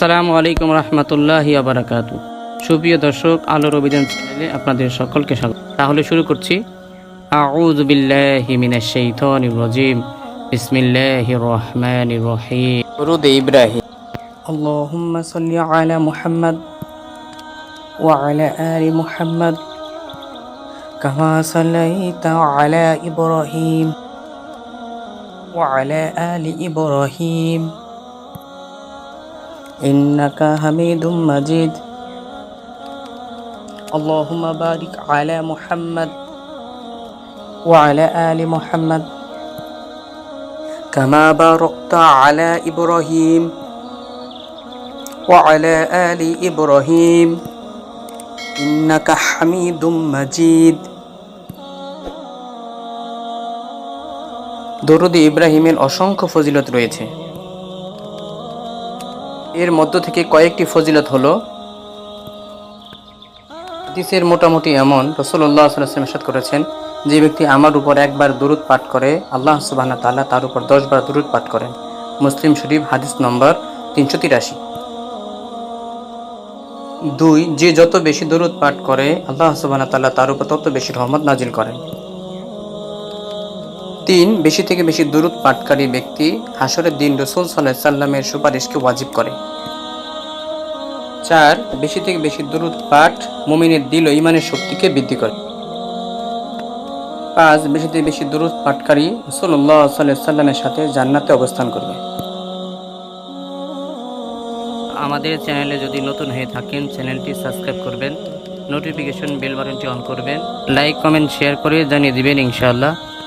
আসসালামু আলাইকুম রহমতুল্লাহ আবরাকাত সুপ্রিয় দর্শক আলোর অভিযান চ্যানেলে আপনাদের সকলকে স্বাগত তাহলে শুরু করছি আউজ বিল্লাহি মিনাশ শাইতানির রাজিম বিসমিল্লাহির রহমানির রহিম দরুদ ইব্রাহিম اللهم صل على محمد وعلى آل محمد كما صليت على إبراهيم وعلى آل إبراهيم إنك حميد مجيد اللهم بارك على محمد وعلى آل محمد كما باركت على إبراهيم وعلى آل إبراهيم إنك حميد مجيد দরুদ ইব্রাহিমের অসংখ্য ফজিলত রয়েছে এর মধ্য থেকে কয়েকটি ফজিলত হল, হাদিসের মোটামুটি এমন রসুল্লাহ সাল্লাম সাদ করেছেন, যে ব্যক্তি আমার উপর একবার দরুদ পাঠ করে, আল্লাহ সুবাহ তাল্লাহ তার উপর দশবার দরুদ পাঠ করেন। মুসলিম শরীফ, হাদিস নম্বর তিনশো তিরাশি। দুই, যে যত বেশি দরুদ পাঠ করে, আল্লাহ সুবাহ তাল্লাহ তার উপর তত বেশি রহমত নাজিল করেন। তিন বেশি থেকে বেশি দূরত পাটকারী ব্যক্তি হাসরের দিন রসুল সাল্লাহ সাল্লামের সুপারিশকে ওয়াজিব করে। চার, বেশি থেকে বেশি দূরত পাঠ মুমিনের দিল ও ইমানের শক্তিকে বৃদ্ধি করে। পাঁচ, বেশি থেকে বেশি দূরত পাটকারী রসুল্লাহ সাল্লাহ সাল্লামের সাথে জান্নাতে অবস্থান করবে। আমাদের চ্যানেলে যদি নতুন হয়ে থাকেন, চ্যানেলটি সাবস্ক্রাইব করবেন, নোটিফিকেশন বেল বাটনটি অন করবেন, লাইক, কমেন্ট, শেয়ার করে জানিয়ে দিবেন ইনশাআল্লাহ।